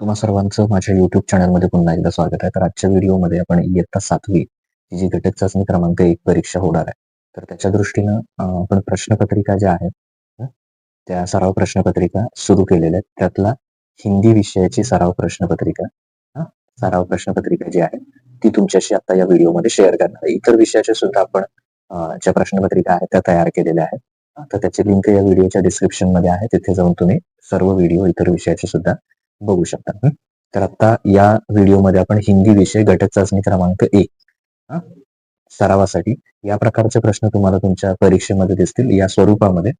तुम्हा सर्वांचं माझ्या युट्यूब चॅनलमध्ये पुन्हा एकदा स्वागत आहे. तर आजच्या व्हिडिओमध्ये आपण इयत्ता सातवी ही जी घटक चाचणी क्रमांक एक परीक्षा होणार आहे. तर त्याच्या दृष्टीनं आपण प्रश्नपत्रिका ज्या आहेत त्या सराव प्रश्नपत्रिका सुरू केलेल्या आहेत. त्यातला हिंदी विषयाची सराव प्रश्नपत्रिका सराव प्रश्नपत्रिका जी आहे ती तुमच्याशी आता या व्हिडिओमध्ये शेअर करणार आहे. इतर विषयाच्या सुद्धा आपण ज्या प्रश्नपत्रिका आहेत त्या तयार केलेल्या आहेत. तर त्याची लिंक या व्हिडिओच्या डिस्क्रिप्शनमध्ये आहे. तिथे जाऊन तुम्ही सर्व व्हिडिओ इतर विषयाचे सुद्धा बघू शकता. तर आता या व्हिडिओमध्ये आपण हिंदी विषय घटक चाचणी क्रमांक एक सरावासाठी या प्रकारचे प्रश्न तुम्हाला तुमच्या परीक्षेमध्ये दिसतील. या स्वरूपामध्ये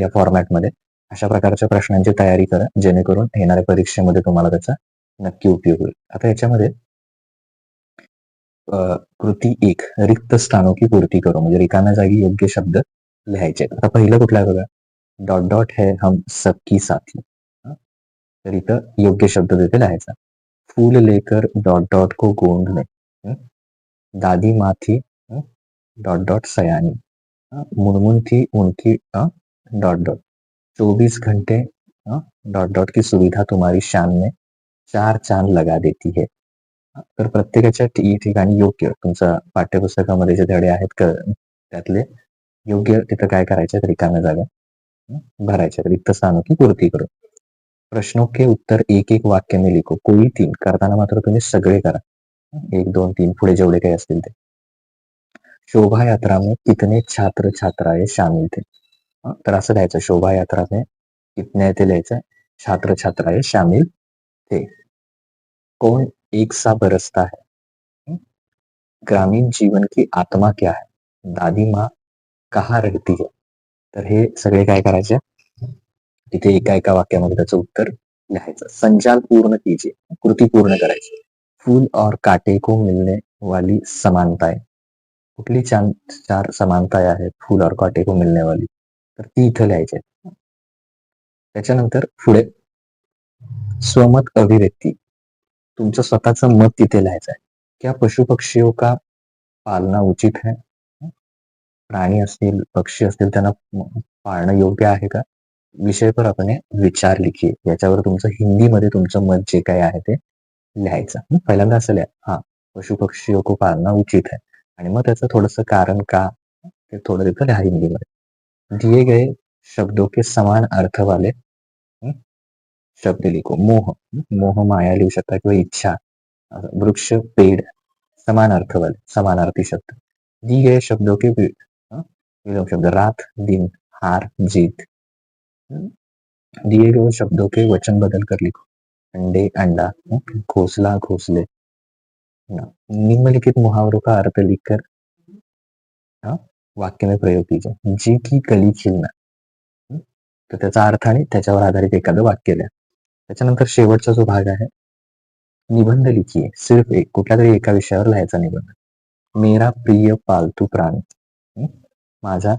या फॉर्मॅटमध्ये अशा प्रकारच्या प्रश्नांची तयारी करा जेणेकरून येणाऱ्या परीक्षेमध्ये तुम्हाला त्याचा नक्की उपयोग होईल. आता याच्यामध्ये कृती एक रिक्त स्थानो की पूर्ती करू. म्हणजे रिकाम्या जागी योग्य शब्द लिहायचे आता पहिलं कुठला बघा? डॉट डॉट है हम सबकी साथी. तर इथं योग्य शब्द तिथे लिहायचा. फूल लेकर डॉट डॉट को गोंदणे दादी माथी डॉट डॉट सयानी. मुनमुन थी उनकी डॉट डॉट चौबीस घंटे डॉट डॉट की सुविधा तुम्हारी शान में चार चांद लगा देती है. तर प्रत्येकाच्या ठिकाणी योग्य तुमच्या पाठ्यपुस्तकामध्ये जे धडे आहेत त्यातले योग्य तिथं काय करायचे रिकाम्या जागा भरायच्या रिक्त स्थानों की पूर्ती करून. प्रश्नों के उत्तर एक एक वाक्य में लिखो. कोई तीन. करताना मात्र तुम्ही सगळे करा. एक दोन तीन. पुढे जेवढे काही असतील ते. शोभा यात्रा में कितने छात्र छात्राएं शामिल थे. तर असं लिहायचं. शोभा यात्रा में कितने ते लिहायचं. छात्र छात्राएं शामिल थे. कौन एक सा बरसता है? ग्रामीण जीवन की आत्मा क्या है? दादी माँ कहाँ रहती है? तर हे सगळे काय करायचे? तिथे एका एका वाक्यामध्ये त्याचं उत्तर लिहायचं. संजाल पूर्ण कीजिए कृती पूर्ण करायची. फूल और काटे को मिलने वाली समानताय कुठली चार चार समानता आहेत? फूल और काटे को मिलने वाली. तर ती इथं लिहायची त्याच्यानंतर पुढे. स्वमत अभिव्यक्ती. तुमचं स्वतःचं मत तिथे लिहायचं आहे. क्या पशु पक्षियों का पालना उचित है? प्राणी असतील पक्षी असतील त्यांना पाळणं योग्य आहे का? विषय पर आपण विचार लिखी याच्यावर तुमचं हिंदीमध्ये तुमचं मत जे काही आहे ते लिहायचं. पहिल्यांदा असं लिहा. हा पशु पक्षी को पाळणं उचित आहे. आणि मग त्याचं थोडस कारण का? ते थोडं तिथं लिहा हिंदीमध्ये. दिए गए शब्दों के समान अर्थ वाले शब्द लिखो. मोह मोह माया लिहू शकता किंवा इच्छा वृक्ष पेड़ समान अर्थ वाले समानार्थी शब्द. दिए गए शब्दों के विलोम शब्द. रात दिन हार जीत दिए गए शब्दों के वचन बदल कर लिखो। अंडे अंडा घोसला घोसले। निम्नलिखित मुहावरों का अर्थ लिखकर वाक्य में प्रयोग कीजिए। जी की कली खिलना तर त्याचा अर्थ आणि त्याच्यावर आधारित एखादं वाक्य द्या त्याच्यानंतर शेवटचा जो भाग आहे निबंध लिखिए. सिर्फ एक कुठल्या तरी एका विषयावर लिहायचा निबंध. मेरा प्रिय पालतू प्राणी माझा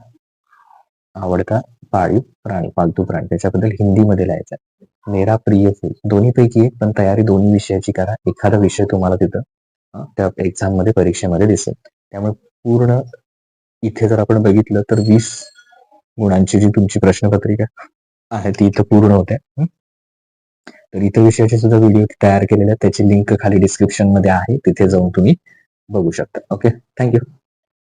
आवडता पाळीव प्राणी पालतू प्राणी. त्याच्याबद्दल हिंदीमध्ये लिहायचा आहे. मेरा प्रिय फूल. दोन्हीपैकी एक पण तयारी दोन्ही विषयाची करा. एखादा विषय तुम्हाला तिथं त्या एक्झाममध्ये परीक्षेमध्ये दिसेल. त्यामुळे पूर्ण इथे जर आपण बघितलं तर वीस गुणांची जी तुमची प्रश्नपत्रिका आहे ती इथं पूर्ण होते तर इतर विषयाचे सुद्धा व्हिडिओ तयार केलेले आहेत. त्याची लिंक खाली डिस्क्रिप्शनमध्ये आहे. तिथे जाऊन तुम्ही बघू शकता. Okay thank you